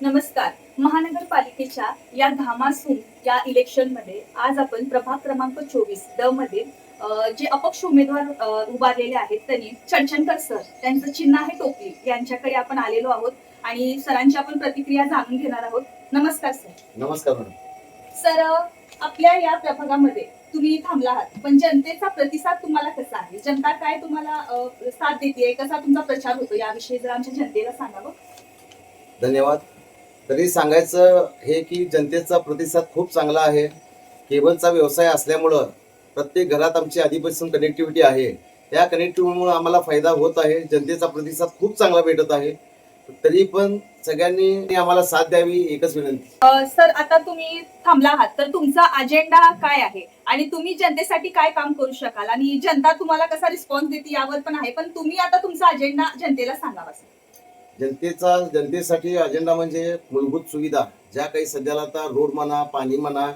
नमस्कार. महानगरपालिकेच्या या घामासून या इलेक्शनमध्ये आज आपण प्रभाग क्रमांक चोवीस ड मध्ये जे अपक्ष उमेदवार उभारलेले आहेत त्यांनी चणचणकर सर त्यांचं चिन्ह आहे टोपली. यांच्याकडे आपण आलेलो आहोत आणि सरांची आपण प्रतिक्रिया जाणून घेणार आहोत. नमस्कार सर. नमस्कार मॅडम. सर आपल्या या प्रभागामध्ये तुम्ही थांबला आहात पण जनतेचा प्रतिसाद तुम्हाला कसा आहे? जनता काय तुम्हाला साथ देते कसा तुमचा प्रचार होतो याविषयी जर आमच्या जनतेला सांगावं धन्यवाद. तरी सांगायचं हे की जनतेचा प्रतिसाद खूप चांगला आहे. केबलचा व्यवसाय असल्यामुळं प्रत्येक घरात आमची आधीपासून कनेक्टिव्हिटी आहे. त्या कनेक्टिव्हिटीमुळे आम्हाला फायदा होत आहे. जनतेचा प्रतिसाद खूप चांगला भेटत आहे. तरी पण सगळ्यांनी आम्हाला साथ द्यावी एकच विनंती. सर आता तुम्ही थांबला आहात. तर तुमचा अजेंडा काय आहे? आणि तुम्ही जनतेसाठी काय काम करू शकाल? आणि जनता तुम्हाला कसा रिस्पॉन्स देते यावर पण आहे. पण तुम्ही आता तुमचा अजेंडा जनतेला सांगावा सर. जनतेचा जनतेसाठी अजेंडा म्हणजे मूलभूत सुविधा ज्या काही सध्याला आता रोड म्हणा पाणी म्हणा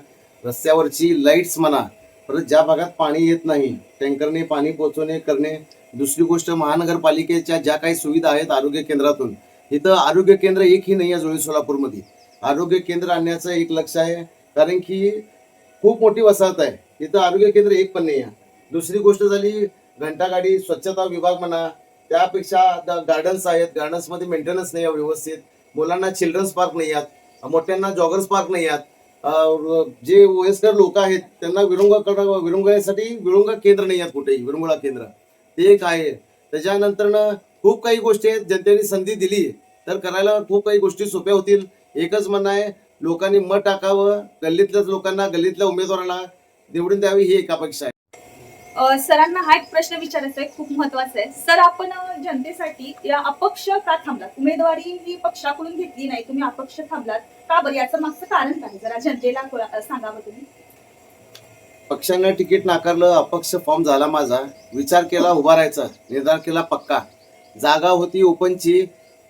रस्त्यावरची लाईट्स म्हणा परत ज्या भागात पाणी येत नाही टँकरने पाणी पोहोचवणे करणे दुसरी गोष्ट महानगरपालिकेच्या ज्या काही सुविधा आहेत आरोग्य केंद्रातून इथं आरोग्य केंद्र एकही नाही आहे जुळे सोलापूरमध्ये. आरोग्य केंद्र आणण्याचं एक लक्ष आहे कारण की खूप मोठी वसाहत आहे. इथं आरोग्य केंद्र एक पण नाही आहे. दुसरी गोष्ट झाली घंटागाडी स्वच्छता विभाग म्हणा त्यापेक्षा गार्डन्स आहेत. गार्डन्समध्ये मेंटेनन्स नाही आहे व्यवस्थित. मुलांना चिल्ड्रन्स पार्क नाही आहेत. मोठ्यांना जॉगर्स पार्क नाही आहेत. जे वयस्कर लोक आहेत त्यांना विरुंग करणं- विरुंगण्यासाठी विरुंग केंद्र नाही आहेत कुठेही. विरुंगळा केंद्र. ते एक आहे. त्याच्यानंतर खूप काही गोष्टी आहेत. जनतेने संधी दिली तर करायला खूप काही गोष्टी सोप्या होतील. एकच म्हणणं आहे लोकांनी मत टाकावं. गल्लीतल्याच लोकांना गल्लीतल्या उमेदवाराला निवडून द्यावी ही एक अपेक्षा आहे. सरांना हा एक प्रश्न विचारायचा आहे खूप महत्त्वाचा आहे. सर आपण जनतेसाठी या अपक्ष का थांबलात? उमेदवारी ही पक्षाकडून घेतली नाही तुम्ही अपक्ष थांबलात. का बरं? याचं मागचं कारण काय? जरा जनतेला सांगावं तुम्ही. पक्षांना तिकीट नाकारलं अपक्ष फॉर्म झाला माझा. विचार केला उभा राहायचा. निर्धार केला पक्का. जागा होती ओपनची.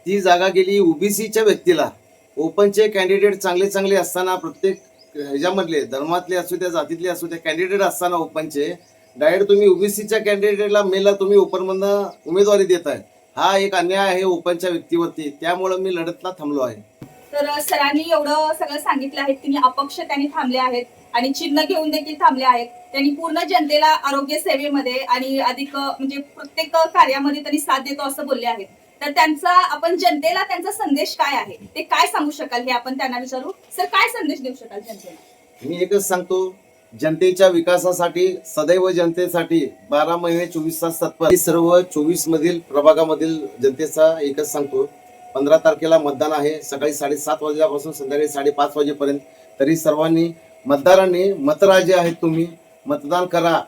ती जागा गेली ओबीसीच्या व्यक्तीला. ओपनचे कॅन्डिडेट चांगले चांगले असताना प्रत्येक ह्याच्यामधले धर्मातले असू द्या जातीतले असू द्या कॅन्डिडेट असताना ओपनचे डायरेक्ट तुम्ही ओबीसीच्या कॅन्डिडेटला मेलला तुम्ही ओपनमधनं उमेदवारी देताय. हा एक अन्याय आहे ओपनच्या व्यक्तीवरती. त्यामुळं मी लढतला थांबलो आहे. तर सरांनी एवढं सगळं सांगितलं आहे की अपक्ष त्यांनी थांबले आहेत आणि चिन्ह घेऊन देखील थांबले आहेत. त्यांनी पूर्ण जनतेला आरोग्य सेवेमध्ये आणि अधिक म्हणजे प्रत्येक कार्यामध्ये त्यांनी साथ देतो असं बोलले आहेत. तर त्यांचा आपण जनतेला त्यांचा संदेश काय आहे? ते काय सांगू शकाल हे आपण त्यांना विचारू? सर काय संदेश देऊ शकाल जनतेला? मी एकच सांगतो जनतेच्या विकासासाठी सदैव जनतेसाठी बारा महिने चोवीस तास तत्पर. हे सर्व चोवीस मधील प्रभागामधील जनतेचा एकच सांगतो. पंधरा तारखेला मतदान आहे. सकाळी साडेसात वाजल्यापासून संध्याकाळी साडेपाच वाजेपर्यंत. तरी सर्वांनी मतदारांनी मतराजे आहेत तुम्ही मतदान करा.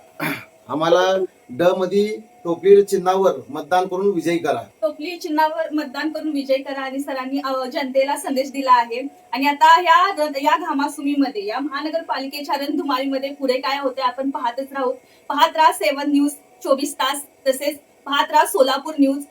आम्हाला ड मध्ये टोपली चिन्हावर मतदान करून विजयी करा. टोपली चिन्हावर मतदान करून विजय करा आणि सरांनी अ, जनतेला संदेश दिला आहे. आणि आता ह्या या घामासुमीमध्ये या महानगरपालिकेच्या रणधुमाळीमध्ये पुढे काय होते आपण पाहतच राहू. पाहत राहा सेवन न्यूज चोवीस तास तसेच पाहत राहा सोलापूर न्यूज.